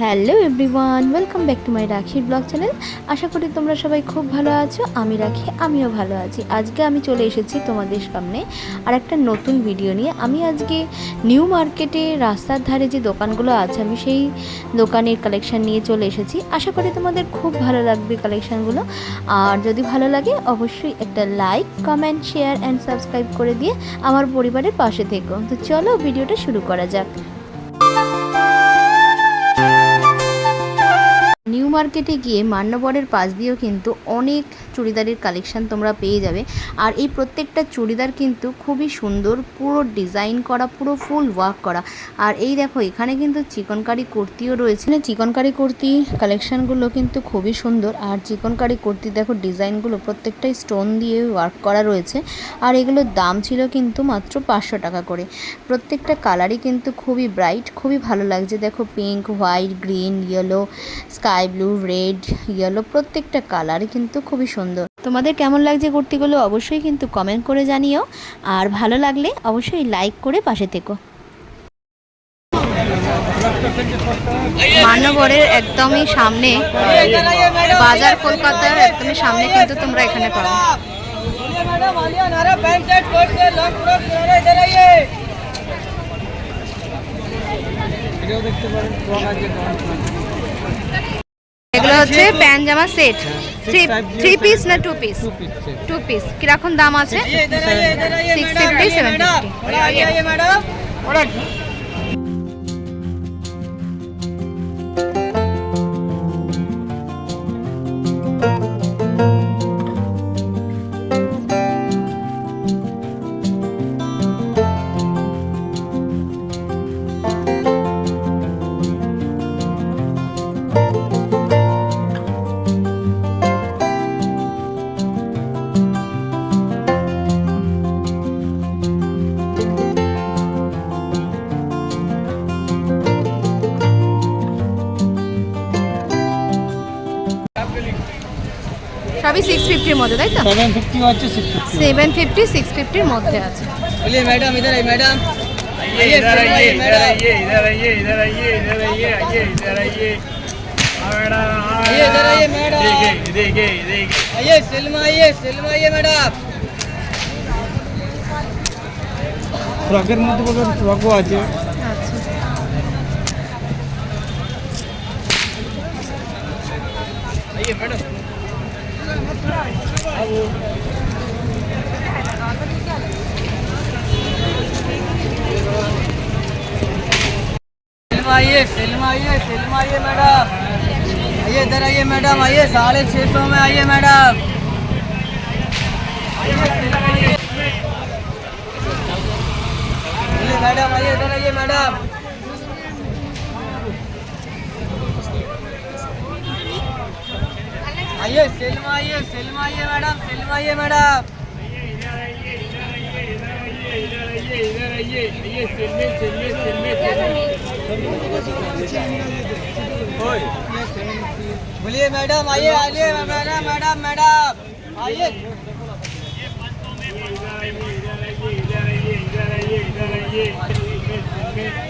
Hello everyone, welcome back to my রাখির blog channel. আশা করি তোমরা সবাই খুব ভালো আছো, আমি রাখি, আমিও ভালো আছি। আজকে আমি চলে এসেছি তোমাদের সামনে আর একটা নতুন ভিডিও নিয়ে। আমি আজকে নিউ মার্কেটে রাস্তার ধারে যে দোকানগুলো আছে, আমি সেই দোকানের কালেকশান নিয়ে চলে এসেছি। আশা করি তোমাদের খুব ভালো লাগবে কালেকশানগুলো। আর যদি ভালো লাগে, অবশ্যই একটা like, comment, share and subscribe করে দিয়ে আমার পরিবারের পাশে থেকো। তো চলো ভিডিওটা শুরু করা যাক। মার্কেটে গিয়ে মান্যবরের পাশ দিয়েও কিন্তু অনেক চুড়িদারের কালেকশান তোমরা পেয়ে যাবে। আর এই প্রত্যেকটা চুড়িদার কিন্তু খুবই সুন্দর, পুরো ডিজাইন করা, পুরো ফুল ওয়ার্ক করা। আর এই দেখো, এখানে কিন্তু চিকনকারি কুর্তিও রয়েছে। চিকনকারি কুর্তি কালেকশনগুলো কিন্তু খুবই সুন্দর। আর চিকনকারি কুর্তি দেখো, ডিজাইনগুলো প্রত্যেকটাই স্টোন দিয়ে ওয়ার্ক করা রয়েছে। আর এগুলোর দাম ছিল কিন্তু মাত্র পাঁচশো টাকা করে। প্রত্যেকটা কালারই কিন্তু খুবই ব্রাইট, খুবই ভালো লাগছে। দেখো, pink, white, green, yellow, sky blue blue, red, yellow প্রত্যেকটা কালার কিন্তু খুবই সুন্দর। তোমাদের কেমন লাগছে কুর্তিগুলো অবশ্যই কিন্তু কমেন্ট করে জানিও। আর ভালো লাগলে অবশ্যই লাইক করে পাশে থেকো। মানবরের একদমই সামনে, বাজার কলকাতার একদমই সামনে কিন্তু তোমরা এখানে পাবো দেখতে পারেন হচ্ছে প্যান্ট জামা সেট থ্রি পিস না টু পিস টু পিস কীরকম দাম আছে সিক্স ফিফটি সেভেন ফিফটি সবই সিক্স ফিফটির মধ্যে তাই তো सेवन फिफ्टी আছে six fifty seven fifty six ফিফটির মধ্যে আছে बोलिए मैडम इधर आइए मैडम आइए इधर आइए इधर आइए इधर आइए इधर आइए इधर आइए आइए इधर आइए आइए, इधर आइए, मैडम। देखिए देखिए देखिए आइए सिल्मा आइए सिल्मा आइए मैडम ফ্রকের মধ্যে বলতে ফ্রকও আছে আচ্ছা आइए मैडम सिल्मा आइए सिल्मा आइए सिल्मा आइए मैडम। आइए, इधर आइए मैडम, आइए, साढ़े छः सौ में आइए मैडम। मैडम, आइए, इधर आइए मैडम। आइए, सिल्मा आइए सिल्मा आइए मैडम, सिल्मा आइए मैडम। बोलिए मैडम, आइए आइए, मैडम मैडम मैडम, आइए। इधर आइए इधर आइए इधर आइए इधर आइए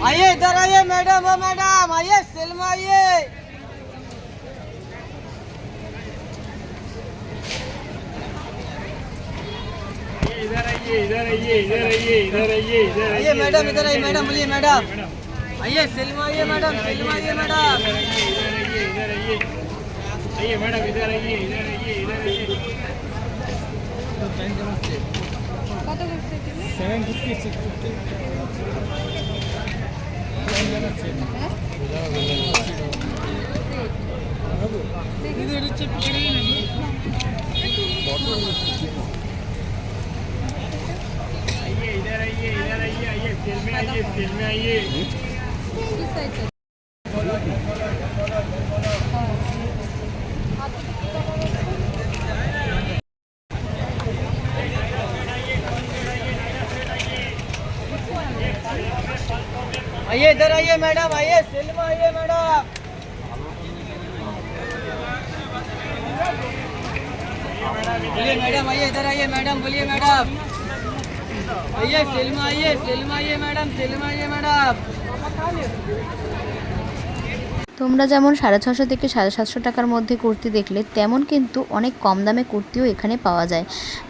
आइए इधर आइए मैडम ओ मैडम आइए सिल्मा आइए इधर आइए इधर आइए इधर आइए इधर आइए इधर आइए मैडम इधर आइए मैडम बोलिए मैडम आइए सिल्मा आइए मैडम सिल्मा आइए मैडम इधर आइए आइए आइए मैडम, इधर आइए इधर आइए इधर आइए কত করছে সেভেন ফিফটি সিক্স ফিফটি आइए, इधर आइए इधर आइए आइए, फ़िल्म आइए फ़िल्म आइए। आइए इधर आइए मैडम आइए सेल में आइए मैडम बोलिए मैडम आइए इधर आइए मैडम बोलिए मैडम आइए सेल में आइए सेल में आइए मैडम सेल में आइए मैडम তোমরা যেমন সাড়ে ছশো থেকে সাড়ে সাতশো টাকার মধ্যে কুর্তি দেখলে, তেমন কিন্তু অনেক কম দামে কুর্তিও এখানে পাওয়া যায়।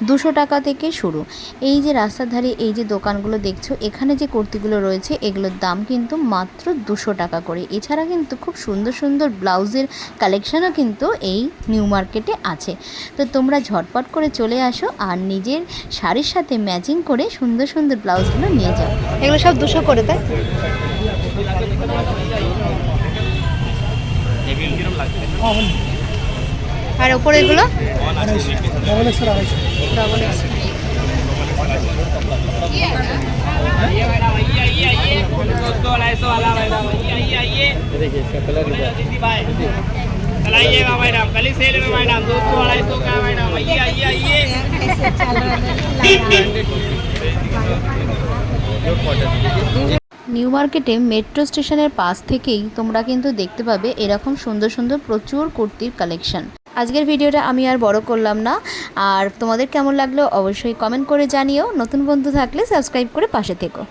দুশো টাকা থেকে শুরু। এই যে রাস্তার ধারে এই যে দোকানগুলো দেখছ, এখানে যে কুর্তিগুলো রয়েছে, এগুলোর দাম কিন্তু মাত্র দুশো টাকা করে। এছাড়া কিন্তু খুব সুন্দর সুন্দর ব্লাউজের কালেকশনও কিন্তু এই নিউ মার্কেটে আছে। তো তোমরা ঝটপট করে চলে আসো আর নিজের শাড়ির সাথে ম্যাচিং করে সুন্দর সুন্দর ব্লাউজগুলো নিয়ে যাও। এগুলো সব দুশো করে, তাই? আর ওপরে এগুলো ডবল এক্স आइए मैडम आइए आइए आइए दो सौ अढ़ाई सौ वाला मैडम आइए आइए आइए देखिए इसका कलर कल आइएगा मैडम कल ही सेल में मैडम दो सौ अढ़ाई सौ का मैडम आइए आइए आइए নিউ মার্কেটে মেট্রো স্টেশনের পাশ থেকেই তোমরা কিন্তু দেখতে পাবে এরকম সুন্দর সুন্দর প্রচুর কুর্তির কালেকশন। আজকের ভিডিওটা আমি আর বড় করলাম না। আর তোমাদের কেমন লাগল অবশ্যই কমেন্ট করে জানিও। নতুন বন্ধু থাকলে সাবস্ক্রাইব করে পাশে থেকো।